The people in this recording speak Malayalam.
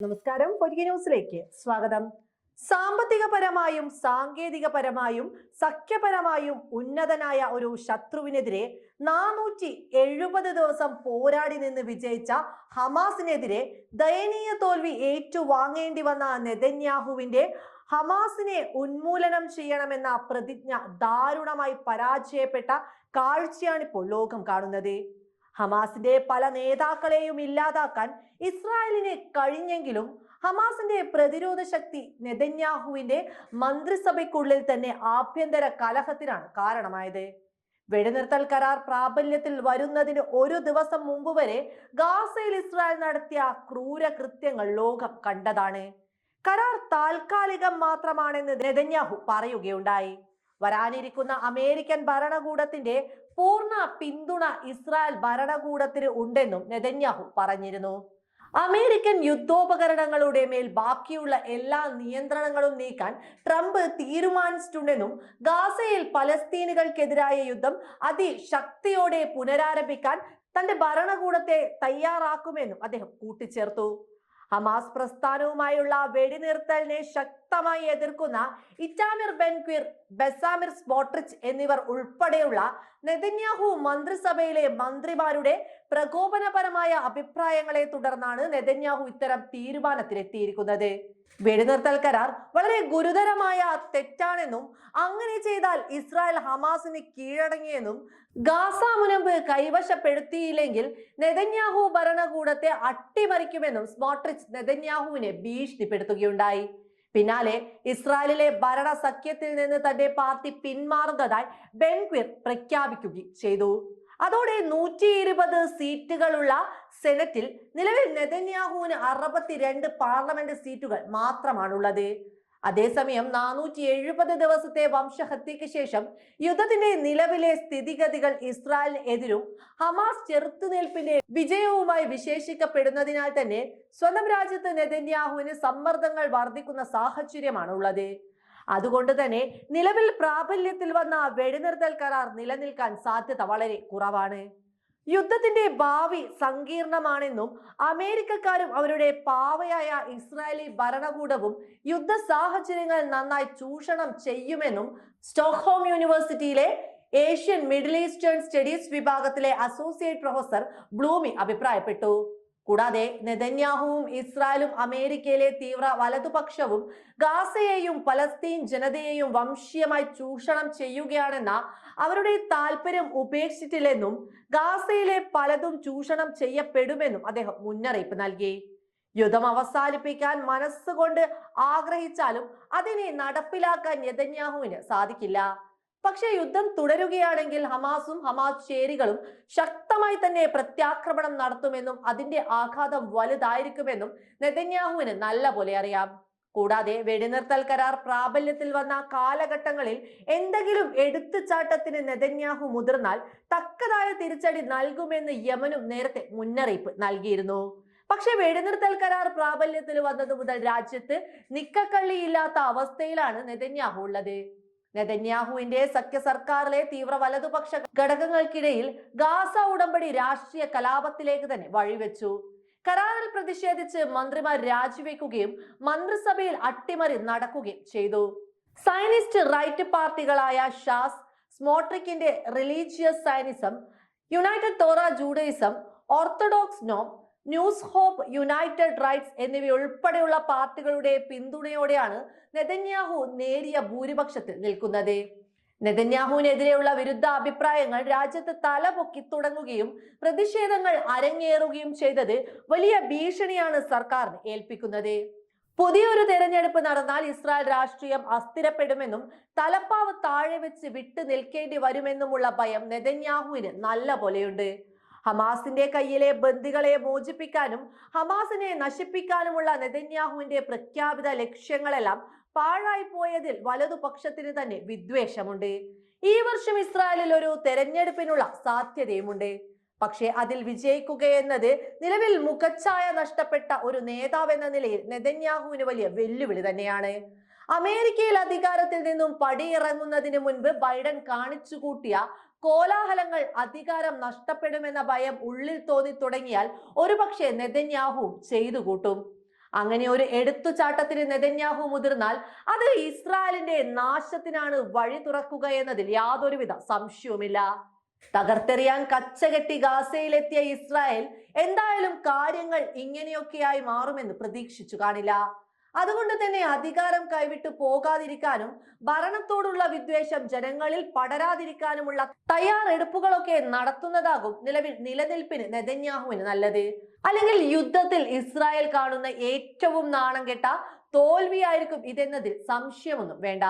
നമസ്കാരം. പൊരിക ന്യൂസിലേക്ക് സ്വാഗതം. സാമ്പത്തികപരമായും സാങ്കേതികപരമായും സഖ്യപരമായും ഉന്നതനായ ഒരു ശത്രുവിനെതിരെ നാനൂറ്റി എഴുപത് ദിവസം പോരാടി നിന്ന് വിജയിച്ച ഹമാസിനെതിരെ ദയനീയ തോൽവി ഏറ്റുവാങ്ങേണ്ടി വന്ന നെതന്യാഹുവിന്റെ ഹമാസിനെ ഉന്മൂലനം ചെയ്യണമെന്ന പ്രതിജ്ഞ ദാരുണമായി പരാജയപ്പെട്ട കാഴ്ചയാണിപ്പോൾ ലോകം കാണുന്നത്. ഹമാസിന്റെ പല നേതാക്കളെയും ഇല്ലാതാക്കാൻ ഇസ്രായേലിന് കഴിഞ്ഞെങ്കിലും ഹമാസിന്റെ പ്രതിരോധ ശക്തി നെതന്യാഹുവിന്റെ മന്ത്രിസഭയ്ക്കുള്ളിൽ തന്നെ ആഭ്യന്തര കലഹത്തിനാണ് കാരണമായത്. വെടിനിർത്തൽ കരാർ പ്രാബല്യത്തിൽ വരുന്നതിന് ഒരു ദിവസം മുമ്പ് വരെ ഗാസയിൽ ഇസ്രായേൽ നടത്തിയ ക്രൂര കൃത്യങ്ങൾ ലോകം കണ്ടതാണ്. കരാർ താൽക്കാലികം മാത്രമാണെന്ന് നെതന്യാഹു പറയുകയുണ്ടായി. വരാനിരിക്കുന്ന അമേരിക്കൻ ഭരണകൂടത്തിന്റെ പൂർണ പിന്തുണ ഇസ്രായേൽ ഭരണകൂടത്തിന് ഉണ്ടെന്നും നെതന്യാഹു പറഞ്ഞിരുന്നു. അമേരിക്കൻ യുദ്ധോപകരണങ്ങളുടെ മേൽ ബാക്കിയുള്ള എല്ലാ നിയന്ത്രണങ്ങളും നീക്കാൻ ട്രംപ് തീരുമാനിച്ചിട്ടുണ്ടെന്നും ഗാസയിൽ പലസ്തീനുകൾക്കെതിരായ യുദ്ധം അതിശക്തിയോടെ പുനരാരംഭിക്കാൻ തന്റെ ഭരണകൂടത്തെ തയ്യാറാക്കുമെന്നും അദ്ദേഹം കൂട്ടിച്ചേർത്തു. ഹമാസ് പ്രസ്ഥാനവുമായുള്ള വെടിനിർത്തലിനെ ശക്തമായി എതിർക്കുന്ന ഇറ്റാമിർ ബെൻക്വിർ ബെസാമിർ സ്മോട്രിച്ച് എന്നിവർ ഉൾപ്പെടെയുള്ള നെതന്യാഹു മന്ത്രിസഭയിലെ മന്ത്രിമാരുടെ പ്രകോപനപരമായ അഭിപ്രായങ്ങളെ തുടർന്നാണ് നെതന്യാഹു ഇത്തരം തീരുമാനത്തിലെത്തിയിരിക്കുന്നത്. വെടിനിർത്തൽ കരാർ വളരെ ഗുരുതരമായ തെറ്റാണെന്നും അങ്ങനെ ചെയ്താൽ ഇസ്രായേൽ ഹമാസിന് കീഴടങ്ങിയെന്നും ഗാസ മുനമ്പ് കൈവശപ്പെടുത്തിയില്ലെങ്കിൽ നെതന്യാഹു ഭരണകൂടത്തെ അട്ടിമറിക്കുമെന്നും സ്മോട്രിച്ച് നെതന്യാഹുവിനെ ഭീഷണിപ്പെടുത്തുകയുണ്ടായി. പിന്നാലെ ഇസ്രായേലിലെ ഭരണ സഖ്യത്തിൽ നിന്ന് തന്റെ പാർട്ടി പിന്മാറുന്നതായി ബെൻക്വിർ പ്രഖ്യാപിക്കുകയും ചെയ്തു. അതോടെ നൂറ്റി ഇരുപത് സീറ്റുകളുള്ള സെനറ്റിൽ നിലവിൽ നെതന്യാഹുവിന് അറുപത്തിരണ്ട് പാർലമെന്റ് സീറ്റുകൾ മാത്രമാണുള്ളത്. അതേസമയം നാനൂറ്റി എഴുപത് ദിവസത്തെ വംശഹത്യയ്ക്ക് ശേഷം യുദ്ധത്തിന്റെ നിലവിലെ സ്ഥിതിഗതികൾ ഇസ്രായേലിന് എതിരും ഹമാസ് ചെറുത്തുനിൽപ്പിന്റെ വിജയവുമായി വിശേഷിക്കപ്പെടുന്നതിനാൽ തന്നെ സ്വന്തം രാജ്യത്ത് നെതന്യാഹുവിന് സമ്മർദ്ദങ്ങൾ വർദ്ധിക്കുന്ന സാഹചര്യമാണ് ഉള്ളത് അതുകൊണ്ട് തന്നെ നിലവിൽ പ്രാബല്യത്തിൽ വന്ന വെടിനിർത്തൽ കരാർ നിലനിൽക്കാൻ സാധ്യത വളരെ കുറവാണ്. യുദ്ധത്തിന്റെ ഭാവി സങ്കീർണമാണെന്നും അമേരിക്കക്കാരും അവരുടെ പാവയായ ഇസ്രായേലി ഭരണകൂടവും യുദ്ധ സാഹചര്യങ്ങൾ നന്നായി ചൂഷണം ചെയ്യുമെന്നും സ്റ്റോക്ക്ഹോം യൂണിവേഴ്സിറ്റിയിലെ ഏഷ്യൻ മിഡിൽ ഈസ്റ്റേൺ സ്റ്റഡീസ് വിഭാഗത്തിലെ അസോസിയേറ്റ് പ്രൊഫസർ ബ്ലൂമി അഭിപ്രായപ്പെട്ടു. കൂടാതെ നെതന്യാഹുവും ഇസ്രായേലും അമേരിക്കയിലെ തീവ്ര വലതുപക്ഷവും ഗാസയെയും പലസ്തീൻ ജനതയെയും വംശീയമായി ചൂഷണം ചെയ്യുകയാണെന്ന അവരുടെ താല്പര്യം ഉപേക്ഷിച്ചിട്ടില്ലെന്നും ഗാസയിലെ പലതും ചൂഷണം ചെയ്യപ്പെടുമെന്നും അദ്ദേഹം മുന്നറിയിപ്പ് നൽകി. യുദ്ധം അവസാനിപ്പിക്കാൻ മനസ്സുകൊണ്ട് ആഗ്രഹിച്ചാലും അതിനെ നടപ്പിലാക്കാൻ നെതന്യാഹുവിന് സാധിക്കില്ല. പക്ഷേ യുദ്ധം തുടരുകയാണെങ്കിൽ ഹമാസും ഹമാസ് ചേരികളും ശക്തമായി തന്നെ പ്രത്യാക്രമണം നടത്തുമെന്നും അതിന്റെ ആഘാതം വലുതായിരിക്കുമെന്നും നെതന്യാഹുവിന് നല്ല പോലെ അറിയാം. കൂടാതെ വെടിനിർത്തൽ കരാർ പ്രാബല്യത്തിൽ വന്ന കാലഘട്ടങ്ങളിൽ എന്തെങ്കിലും എടുത്തുചാട്ടത്തിന് നെതന്യാഹു മുതിർന്നാൽ തക്കതായ തിരിച്ചടി നൽകുമെന്ന് യമനും നേരത്തെ മുന്നറിയിപ്പ് നൽകിയിരുന്നു. പക്ഷെ വെടിനിർത്തൽ കരാർ പ്രാബല്യത്തിൽ വന്നത് മുതൽ രാജ്യത്ത് നിക്കക്കള്ളിയില്ലാത്ത അവസ്ഥയിലാണ് നെതന്യാഹു ഉള്ളത്. നെതന്യാഹുവിന്റെ സഖ്യ സർക്കാരിലെ തീവ്ര വലതുപക്ഷ ഘടകങ്ങൾക്കിടയിൽ ഗാസ ഉടമ്പടി രാഷ്ട്രീയ കലാപത്തിലേക്ക് തന്നെ വഴിവെച്ചു. കരാറിൽ പ്രതിഷേധിച്ച് മന്ത്രിമാർ രാജിവെക്കുകയും മന്ത്രിസഭയിൽ അട്ടിമറി നടക്കുകയും ചെയ്തു. സയനിസ്റ്റ് റൈറ്റ് പാർട്ടികളായ Shas സ്മോട്രിക്കിന്റെ Religious Zionism United Torah Judaism Orthodox Noam News Hope United Rights എന്നിവയുൾപ്പെടെയുള്ള പാർട്ടികളുടെ പിന്തുണയോടെയാണ് നെതന്യാഹു നേരിയ ഭൂരിപക്ഷത്തിൽ നിൽക്കുന്നത്. നെതന്യാഹുവിനെതിരെയുള്ള വിരുദ്ധ അഭിപ്രായങ്ങൾ രാജ്യത്ത് തലപൊക്കി തുടങ്ങുകയും പ്രതിഷേധങ്ങൾ അരങ്ങേറുകയും ചെയ്തത് വലിയ ഭീഷണിയാണ് സർക്കാരിന് ഏൽപ്പിക്കുന്നത്. പുതിയൊരു തെരഞ്ഞെടുപ്പ് നടന്നാൽ ഇസ്രായേൽ രാഷ്ട്രീയം അസ്ഥിരപ്പെടുമെന്നും തലപ്പാവ് താഴെ വെച്ച് വിട്ടു നിൽക്കേണ്ടി വരുമെന്നുമുള്ള ഭയം നെതന്യാഹുവിന് നല്ല പോലെയുണ്ട്. ഹമാസിന്റെ കയ്യിലെ ബന്ദികളെ മോചിപ്പിക്കാനും ഹമാസിനെ നശിപ്പിക്കാനുമുള്ള നെതന്യാഹുവിന്റെ പ്രഖ്യാപിത ലക്ഷ്യങ്ങളെല്ലാം പാഴായി പോയതിൽ വലതുപക്ഷത്തിന് തന്നെ വിദ്വേഷമുണ്ട്. ഈ വർഷം ഇസ്രായേലിൽ ഒരു തെരഞ്ഞെടുപ്പിനുള്ള സാധ്യതയുമുണ്ട്. പക്ഷേ അതിൽ വിജയിക്കുകയെന്നത് നിലവിൽ മുഖച്ഛായ നഷ്ടപ്പെട്ട ഒരു നേതാവ് എന്ന നിലയിൽ നെതന്യാഹുവിന് വലിയ വെല്ലുവിളി തന്നെയാണ്. അമേരിക്കയിൽ അധികാരത്തിൽ നിന്നും പടിയിറങ്ങുന്നതിന് മുൻപ് ബൈഡൻ കാണിച്ചു കൂട്ടിയ കോലാഹലങ്ങൾ അധികാരം നഷ്ടപ്പെടുമെന്ന ഭയം ഉള്ളിൽ തോന്നി തുടങ്ങിയാൽ ഒരുപക്ഷെ നെതന്യാഹു ചെയ്തു കൂട്ടും. അങ്ങനെ ഒരു എടുത്തുചാട്ടത്തിന് നെതന്യാഹു മുതിർന്നാൽ അത് ഇസ്രായേലിന്റെ നാശത്തിനാണ് വഴി തുറക്കുക എന്നതിൽ യാതൊരുവിധ സംശയവുമില്ല. തകർത്തെറിയാൻ കച്ചകെട്ടി ഗാസയിലെത്തിയ ഇസ്രായേൽ എന്തായാലും കാര്യങ്ങൾ ഇങ്ങനെയൊക്കെയായി മാറുമെന്ന് പ്രതീക്ഷിച്ചു കാണില്ല. അതുകൊണ്ട് തന്നെ അധികാരം കൈവിട്ടു പോകാതിരിക്കാനും ഭരണത്തോടുള്ള വിദ്വേഷം ജനങ്ങളിൽ പടരാതിരിക്കാനുമുള്ള തയ്യാറെടുപ്പുകളൊക്കെ നടത്തുന്നതാകും നിലവിൽ നിലനിൽപ്പിന് നെതന്യാഹുവിന് നല്ലത്. അല്ലെങ്കിൽ യുദ്ധത്തിൽ ഇസ്രായേൽ കാണുന്ന ഏറ്റവും നാണം കെട്ട തോൽവിയായിരിക്കും ഇതെന്നതിൽ സംശയമൊന്നും വേണ്ട.